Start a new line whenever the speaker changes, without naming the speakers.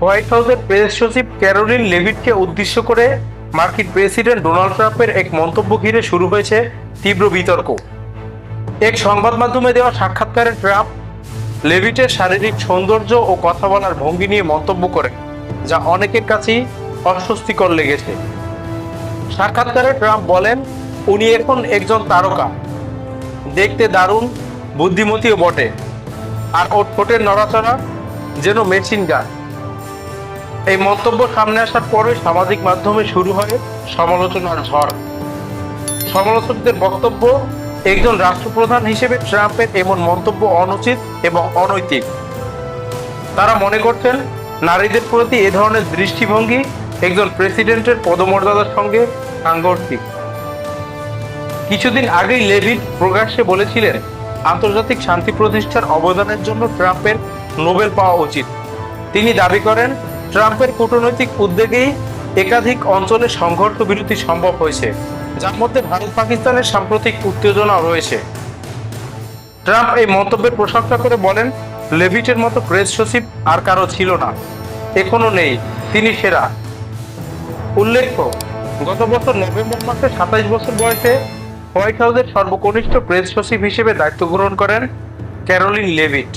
White হাউসের press সচিব Caroline লেভিটকে উদ্দেশ্য করে মার্কিন প্রেসিডেন্ট ডোনাল্ড ট্রাম্পের এক মন্তব্য ঘিরে শুরু হয়েছে তীব্র বিতর্ক। এক সংবাদ মাধ্যমে দেওয়া সাক্ষাৎকারে ট্রাম্প লেভিটের শারীরিক সৌন্দর্য ও কথা বলার ভঙ্গি নিয়ে মন্তব্য করেন, যা অনেকের কাছেই অস্বস্তিকর লেগেছে। সাক্ষাৎকারে ট্রাম্প বলেন, উনি এখন একজন তারকা। দেখতে দারুণ, বুদ্ধিমতীও বটে। আর ওর ঠোঁটের নড়াচড়া যেন মেশিন গান এই মন্তব্য সামনে আসার পরে সামাজিক মাধ্যমে শুরু হয় সমালোচনার ঝড়। সমালোচকদের বক্তব্য, একজন রাষ্ট্রপ্রধান হিসেবে ট্রাম্পের এমন মন্তব্য অনুচিত এবং অনৈতিক। তারা মনে করছেন, নারীদের প্রতি এ ধরনের দৃষ্টিভঙ্গি একজন প্রেসিডেন্টের পদমর্যাদার সঙ্গে সাংঘর্ষিক। কিছুদিন আগেই লেভিট প্রকাশ্যে বলেছিলেন, আন্তর্জাতিক শান্তি প্রতিষ্ঠার অবদানের জন্য ট্রাম্পের নোবেল পাওয়া উচিত। তিনি দাবি করেন ট্রাম্পের কূটনৈতিক উদ্যোগেই একাধিক অঞ্চলে সংঘর্ষ বিরতি সম্ভব হয়েছে, যার মধ্যে ভারত পাকিস্তানের সাম্প্রতিক উত্তেজনা রয়েছে। ট্রাম্প এই মন্তব্যের প্রশংসা করে বলেন, লেভিটের মতো প্রেস সচিব আর কারও ছিল না, এখনও নেই, তিনি সেরা। উল্লেখ্য, গত বছর নভেম্বর মাসে সাতাইশ বছর বয়সে হোয়াইট হাউসের সর্বকনিষ্ঠ প্রেস সচিব হিসেবে দায়িত্ব গ্রহণ করেন ক্যারোলিন লেভিট।